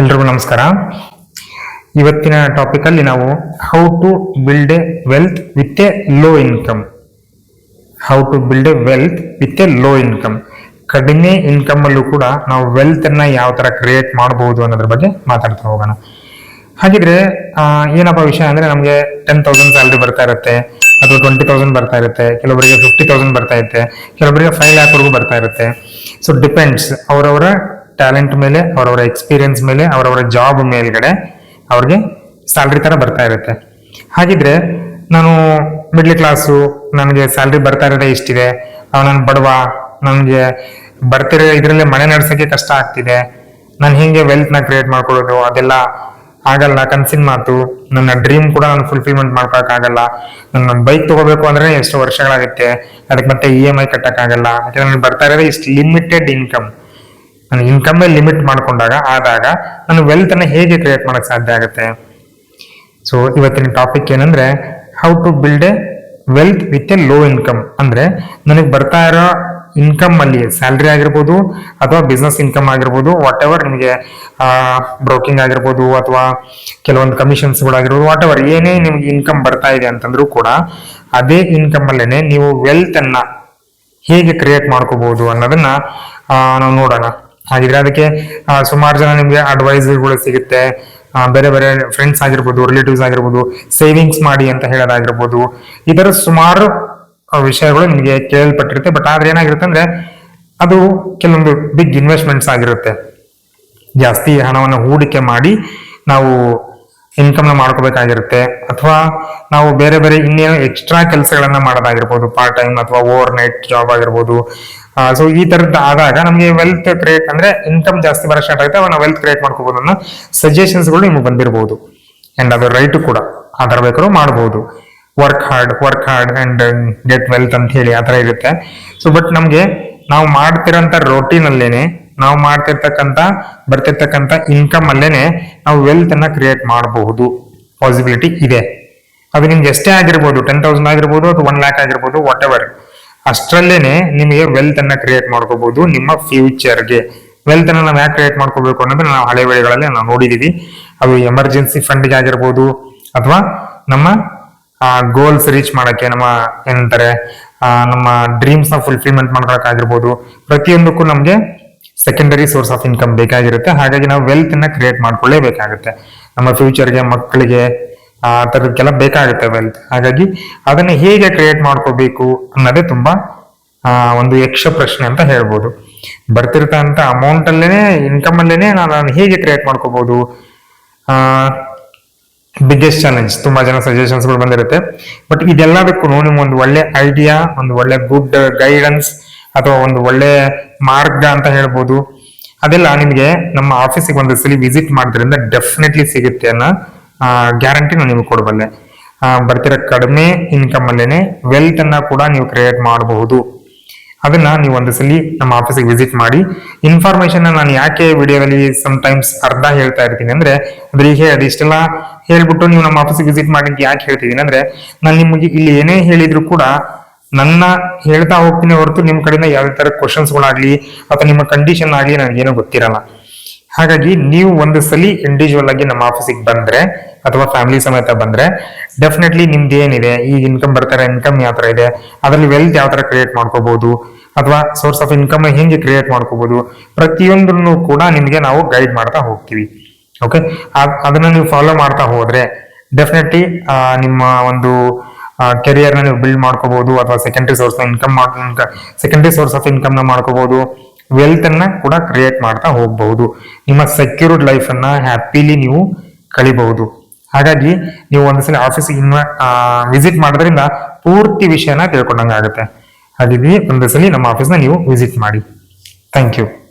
ಎಲ್ರಿಗೂ ನಮಸ್ಕಾರ. ಇವತ್ತಿನ ಟಾಪಿಕ್ ಅಲ್ಲಿ ನಾವು how to build a wealth with a low income how to build a wealth with a low income ಕಡಿಮೆ income ಅಲ್ಲೂ ಕೂಡ ನಾವು ವೆಲ್ತ್ ಅನ್ನ ಯಾವ ತರ ಕ್ರಿಯೇಟ್ ಮಾಡಬಹುದು ಅನ್ನೋದ್ರ ಬಗ್ಗೆ ಮಾತಾಡ್ತಾ ಹೋಗೋಣ. ಹಾಗಿದ್ರೆ ಏನಪ್ಪ ವಿಷಯ ಅಂದ್ರೆ ನಮಗೆ ಟೆನ್ ತೌಸಂಡ್ ಸ್ಯಾಲ್ರಿ ಬರ್ತಾ ಇರುತ್ತೆ, ಅಥವಾ ಟ್ವೆಂಟಿ ತೌಸಂಡ್ ಬರ್ತಾ ಇರುತ್ತೆ, ಕೆಲವರಿಗೆ ಫಿಫ್ಟಿ ತೌಸಂಡ್ ಬರ್ತಾ ಇರುತ್ತೆ, ಕೆಲವರಿಗೆ ಫೈವ್ ಲ್ಯಾಕ್ ವರೆಗೂ ಬರ್ತಾ ಇರುತ್ತೆ. ಸೊ ಡಿಪೆಂಡ್ಸ್ ಅವರವರ ಟ್ಯಾಲೆಂಟ್ ಮೇಲೆ, ಅವರವರ ಎಕ್ಸ್ಪೀರಿಯನ್ಸ್ ಮೇಲೆ, ಅವರವರ ಜಾಬ್ ಮೇಲ್ಗಡೆ ಅವ್ರಿಗೆ ಸ್ಯಾಲ್ರಿ ತರ ಬರ್ತಾ ಇರುತ್ತೆ. ಹಾಗಿದ್ರೆ ನಾನು ಮಿಡ್ಲ್ ಕ್ಲಾಸು ನನಗೆ ಸ್ಯಾಲ್ರಿ ಬರ್ತಾ ಇರೋದೇ ಇಷ್ಟಿದೆ. ನಾನು ಬಡವ, ನನಗೆ ಬರ್ತಿರೋ ಇದರಲ್ಲೇ ಮನೆ ನಡೆಸೋಕ್ಕೆ ಕಷ್ಟ ಆಗ್ತಿದೆ. ನಾನು ಹೇಗೆ ವೆಲ್ತ್ನ ಕ್ರಿಯೇಟ್ ಮಾಡ್ಕೊಳ್ಳೋದು, ಅದೆಲ್ಲ ಆಗಲ್ಲ ಕನ್ಸಿನ್ ಮಾತು ನನ್ನ ಡ್ರೀಮ್ ಕೂಡ ನಾನು ಫುಲ್ಫಿಲ್ಮೆಂಟ್ ಮಾಡ್ಕೊಳಕ್ಕಾಗಲ್ಲ ನನ್ನ ಬೈಕ್ ತಗೋಬೇಕು ಅಂದ್ರೆ ಎಷ್ಟು ವರ್ಷಗಳಾಗುತ್ತೆ. ಅದಕ್ಕೆ ಮತ್ತೆ ಇ ಎಂ ಐ ಕಟ್ಟಕ್ಕಾಗಲ್ಲ. ನನಗೆ ಬರ್ತಾ ಇರೋದೇ ಇಷ್ಟು ಲಿಮಿಟೆಡ್ ಇನ್ಕಮ್ ನನ್ನ ಇನ್ಕಮ್ ಲಿಮಿಟ್ ಮಾಡಿಕೊಂಡಾಗ, ಆದಾಗ ನಾನು ವೆಲ್ತ್ ಅನ್ನ ಹೇಗೆ ಕ್ರಿಯೇಟ್ ಮಾಡೋಕ್ಕೆ ಸಾಧ್ಯ ಆಗುತ್ತೆ? ಸೊ ಇವತ್ತಿನ ಟಾಪಿಕ್ ಏನಂದ್ರೆ how to build a wealth with a low income ಅಂದ್ರೆ, ನನಗೆ ಬರ್ತಾ ಇರೋ ಇನ್ಕಮ್ ಅಲ್ಲಿ ಸ್ಯಾಲ್ರಿ ಆಗಿರ್ಬೋದು, ಅಥವಾ ಬಿಸ್ನೆಸ್ ಇನ್ಕಮ್ ಆಗಿರ್ಬೋದು ವಾಟ್ ಎವರ್ ನಿಮಗೆ ಬ್ರೋಕಿಂಗ್ ಆಗಿರ್ಬೋದು, ಅಥವಾ ಕೆಲವೊಂದು ಕಮಿಷನ್ಸ್ಗಳಾಗಿರ್ಬೋದು ವಾಟ್ ಎವರ್ ಏನೇ ನಿಮ್ಗೆ ಇನ್ಕಮ್ ಬರ್ತಾ ಇದೆ ಅಂತಂದ್ರೂ ಕೂಡ, ಅದೇ ಇನ್ಕಮ್ ಅಲ್ಲೇನೆ ನೀವು ವೆಲ್ತ್ ಅನ್ನ ಹೇಗೆ ಕ್ರಿಯೇಟ್ ಮಾಡ್ಕೋಬಹುದು ಅನ್ನೋದನ್ನ ನಾವು ನೋಡೋಣ. ಹಾಗಿದ್ರೆ ಅದಕ್ಕೆ ಸುಮಾರು ಜನ ನಿಮ್ಗೆ ಅಡ್ವೈಸ್ಗಳು ಸಿಗುತ್ತೆ. ಬೇರೆ ಬೇರೆ ಫ್ರೆಂಡ್ಸ್ ಆಗಿರ್ಬೋದು ರಿಲೇಟಿವ್ಸ್ ಆಗಿರ್ಬೋದು ಸೇವಿಂಗ್ಸ್ ಮಾಡಿ ಅಂತ ಹೇಳೋದಾಗಿರ್ಬೋದು. ಈ ತರ ಸುಮಾರು ವಿಷಯಗಳು ನಿಮಗೆ ಕೇಳಲ್ಪಟ್ಟಿರುತ್ತೆ ಬಟ್ ಆದ್ರೆ ಏನಾಗಿರುತ್ತೆ ಅಂದ್ರೆ, ಅದು ಕೆಲವೊಂದು ಬಿಗ್ ಇನ್ವೆಸ್ಟ್ಮೆಂಟ್ಸ್ ಆಗಿರುತ್ತೆ. ಜಾಸ್ತಿ ಹಣವನ್ನು ಹೂಡಿಕೆ ಮಾಡಿ ನಾವು ಇನ್ಕಮ್ನ ಮಾಡ್ಕೋಬೇಕಾಗಿರುತ್ತೆ. ಅಥವಾ ನಾವು ಬೇರೆ ಬೇರೆ ಇನ್ನೇನು ಎಕ್ಸ್ಟ್ರಾ ಕೆಲಸಗಳನ್ನ ಮಾಡೋದಾಗಿರ್ಬೋದು ಪಾರ್ಟ್ ಟೈಮ್ ಅಥವಾ ಓವರ್ ನೈಟ್ ಜಾಬ್ ಆಗಿರ್ಬೋದು. ಸೊ ಈ ತರದ್ದು ಆದಾಗ ನಮಗೆ ವೆಲ್ತ್ ಕ್ರಿಯೇಟ್ ಅಂದ್ರೆ ಇನ್ಕಮ್ ಜಾಸ್ತಿ ಬರೋ ಸ್ಟಾರ್ಟ್ ಆಗುತ್ತೆ ಅವನ್ನ ವೆಲ್ತ್ ಕ್ರಿಯೇಟ್ ಮಾಡ್ಕೋಬಹುದು ಅನ್ನೋ ಸಜೆಷನ್ಸ್ಗಳು ನಿಮ್ಗೆ ಬಂದಿರಬಹುದು ಅಂಡ್ ಅದು ರೈಟ್ ಕೂಡ, ಆ ಥರ ಬೇಕಾದ್ರೂ ಮಾಡಬಹುದು work hard work hard and get wealth ಅಂತ ಹೇಳಿ ಆ ತರ ಇರುತ್ತೆ. ಸೊ ಬಟ್ ನಮಗೆ ನಾವು ಮಾಡ್ತಿರೋಂಥ ಅಲ್ಲೇನೆ, ನಾವು ಮಾಡ್ತಿರ್ತಕ್ಕಂಥ, ಬರ್ತಿರ್ತಕ್ಕಂಥ ಇನ್ಕಮ್ ಅಲ್ಲೇನೆ ನಾವು ವೆಲ್ತ್ ಅನ್ನ ಕ್ರಿಯೇಟ್ ಮಾಡಬಹುದು. ಪಾಸಿಬಿಲಿಟಿ ಇದೆ. ಅದು ನಿಮ್ಗೆ ಎಷ್ಟೇ ಆಗಿರ್ಬೋದು ಟೆನ್ ತೌಸಂಡ್ ಆಗಿರ್ಬೋದು ಅಥವಾ ಒನ್ ಲ್ಯಾಕ್ ಆಗಿರ್ಬೋದು ವಾಟ್ ಎವರ್ ಅಷ್ಟರಲ್ಲೇನೆ ನಿಮಗೆ ವೆಲ್ತ್ ಅನ್ನ ಕ್ರಿಯೇಟ್ ಮಾಡ್ಕೋಬಹುದು ನಿಮ್ಮ ಫ್ಯೂಚರ್ಗೆ ವೆಲ್ತ್ ಅನ್ನ ನಾವು ಯಾಕೆ ಕ್ರಿಯೇಟ್ ಮಾಡ್ಕೋಬೇಕು ಅನ್ನೋದು ನಾವು ಹಳೆ ವೇಳೆಗಳಲ್ಲಿ ನಾವು ನೋಡಿದೀವಿ. ಅದು ಎಮರ್ಜೆನ್ಸಿ ಫಂಡ್ಗೆ ಆಗಿರ್ಬೋದು, ಅಥವಾ ನಮ್ಮ ಗೋಲ್ಸ್ ರೀಚ್ ಮಾಡೋಕ್ಕೆ ನಮ್ಮ ಏನಂತಾರೆ ನಮ್ಮ ಡ್ರೀಮ್ಸ್ನ ಫುಲ್ಫಿಲ್ಮೆಂಟ್ ಮಾಡ್ಕೊಳಕ್ಕಾಗಿರ್ಬೋದು ಪ್ರತಿಯೊಂದಕ್ಕೂ ನಮಗೆ ಸೆಕೆಂಡರಿ ಸೋರ್ಸ್ ಆಫ್ ಇನ್ಕಮ್ ಬೇಕಾಗಿರುತ್ತೆ. ಹಾಗಾಗಿ ನಾವು ವೆಲ್ತ್ ಅನ್ನ ಕ್ರಿಯೇಟ್ ಮಾಡ್ಕೊಳ್ಳೇಬೇಕಾಗುತ್ತೆ. ನಮ್ಮ ಫ್ಯೂಚರ್ಗೆ ಮಕ್ಕಳಿಗೆ ಆ ಥರದಕ್ಕೆಲ್ಲ ಬೇಕಾಗುತ್ತೆ ವೆಲ್ತ್ ಹಾಗಾಗಿ ಅದನ್ನ ಹೇಗೆ ಕ್ರಿಯೇಟ್ ಮಾಡ್ಕೋಬೇಕು ಅನ್ನೋದೇ ತುಂಬಾ ಒಂದು ಯಕ್ಷ ಪ್ರಶ್ನೆ ಅಂತ ಹೇಳ್ಬೋದು. ಬರ್ತಿರ್ತಂತ ಅಮೌಂಟ್ ಅಲ್ಲೇನೆ ಇನ್ಕಮ್ ಅಲ್ಲೇನೆ ನಾನು ಅದನ್ನ ಹೇಗೆ ಕ್ರಿಯೇಟ್ ಮಾಡ್ಕೋಬಹುದು ಆ ಬಿಗ್ಗೆಸ್ಟ್ ಚಾಲೆಂಜ್ ತುಂಬಾ ಜನ ಸಜೆಷನ್ಸ್ಗಳು ಬಂದಿರುತ್ತೆ. ಬಟ್ ಇದೆಲ್ಲದಕ್ಕೂ ನಿಮ್ಗೆ ಒಂದು ಒಳ್ಳೆ ಐಡಿಯಾ ಒಂದು ಒಳ್ಳೆ ಗುಡ್ ಗೈಡೆನ್ಸ್ ಅಥವಾ ಒಂದು ಒಳ್ಳೆ ಮಾರ್ಗ ಅಂತ ಹೇಳ್ಬೋದು. ಅದೆಲ್ಲ ನಿಮಗೆ ನಮ್ಮ ಆಫೀಸಿಗೆ ಒಂದು ಸಲ ವಿಸಿಟ್ ಮಾಡೋದ್ರಿಂದ ಡೆಫಿನೆಟ್ಲಿ ಸಿಗುತ್ತೆ ಅನ್ನೋ ಗ್ಯಾರಂಟಿ ನಾನು ನಿಮಗೆ ಕೊಡಬಲ್ಲೆ ಬರ್ತಿರೋ ಕಡಿಮೆ ಇನ್ಕಮ್ ಅಲ್ಲೇನೆ ವೆಲ್ತ್ ಅನ್ನ ಕೂಡ ನೀವು ಕ್ರಿಯೇಟ್ ಮಾಡಬಹುದು. ಅದನ್ನ ನೀವು ಒಂದು ಸಲ ನಮ್ಮ ಆಫೀಸಿಗೆ ವಿಸಿಟ್ ಮಾಡಿ. ಇನ್ಫಾರ್ಮೇಶನ್ ನಾನು ಯಾಕೆ ವಿಡಿಯೋದಲ್ಲಿ ಟೈಮ್ಸ್ ಅರ್ಧ ಹೇಳ್ತಾ ಇರ್ತೀನಿ ಅಂದ್ರೆ ಅಂದ್ರೆ ಈಗ ಅದಿಷ್ಟೆಲ್ಲ ಹೇಳ್ಬಿಟ್ಟು ನೀವು ನಮ್ಮ ಆಫೀಸಿಗೆ ವಿಸಿಟ್ ಮಾಡಿ ಯಾಕೆ ಹೇಳ್ತಿದ್ದೀನಿ ಅಂದ್ರೆ, ನಾನು ನಿಮಗೆ ಇಲ್ಲಿ ಏನೇ ಹೇಳಿದ್ರು ಕೂಡ ನನ್ನ ಹೇಳ್ತಾ ಹೋಗ್ತೀನಿ ಹೊರತು ನಿಮ್ಮ ಕಡೆಯಿಂದ ಯಾವ ತರ ಕ್ವಶನ್ಸ್ಗಳಾಗ್ಲಿ ಅಥವಾ ನಿಮ್ಮ ಕಂಡೀಷನ್ ಆಗಲಿ ನನಗೇನೋ ಗೊತ್ತಿರಲ್ಲ. ಹಾಗಾಗಿ ನೀವು ಒಂದು ಸಲಿ ಇಂಡಿವಿಜುವಲ್ ಆಗಿ ನಮ್ಮ ಆಫೀಸಿಗೆ ಬಂದ್ರೆ ಅಥವಾ ಫ್ಯಾಮಿಲಿ ಸಮೇತ ಬಂದ್ರೆ ಡೆಫಿನೆಟ್ಲಿ ನಿಮ್ದು ಏನಿದೆ ಈ ಇನ್ಕಮ್ ಬರ್ತಾರೆ ಇನ್ಕಮ್ ಯಾವ ತರ ಇದೆ, ಅದರಲ್ಲಿ ವೆಲ್ತ್ ಯಾವ ತರ ಕ್ರಿಯೇಟ್ ಮಾಡ್ಕೋಬಹುದು ಅಥವಾ ಸೋರ್ಸ್ ಆಫ್ ಇನ್ಕಮ್ ಹೆಂಗೆ ಕ್ರಿಯೇಟ್ ಮಾಡ್ಕೋಬಹುದು ಪ್ರತಿಯೊಂದನ್ನು ಕೂಡ ನಿಮಗೆ ನಾವು ಗೈಡ್ ಮಾಡ್ತಾ ಹೋಗ್ತೀವಿ. ಓಕೆ ಅದನ್ನ ನೀವು ಫಾಲೋ ಮಾಡ್ತಾ ಹೋದ್ರೆ ಡೆಫಿನೆಟ್ಲಿ ನಿಮ್ಮ ಒಂದು ಕೆರಿಯರ್ನ ನೀವು ಬಿಲ್ಡ್ ಮಾಡ್ಕೋಬಹುದು ಅಥವಾ secondary source income secondary source of ಇನ್ಕಮ್ನ ಮಾಡ್ಕೋಬಹುದು ವೆಲ್ತ್ ಅನ್ನ ಕೂಡ ಕ್ರಿಯೇಟ್ ಮಾಡ್ತಾ ಹೋಗಬಹುದು. ನಿಮ್ಮ ಸೆಕ್ಯೂರ್ಡ್ ಲೈಫ್ ಅನ್ನ ಹ್ಯಾಪಿಲಿ ನೀವು ಕಳಿಬಹುದು. ಹಾಗಾಗಿ ನೀವು ಒಂದ್ಸಲ ಆಫೀಸಿಗೆ ಇನ್ವ ವಿಸಿಟ್ ಮಾಡೋದ್ರಿಂದ ಪೂರ್ತಿ ವಿಷಯನ ತಿಳ್ಕೊಂಡಂಗೆ ಆಗುತ್ತೆ ಹಾಗಾಗಿ ಒಂದ್ಸಲಿ ಸಲ ನಮ್ಮ ಆಫೀಸ್ನ ನೀವು ವಿಸಿಟ್ ಮಾಡಿ. Thank you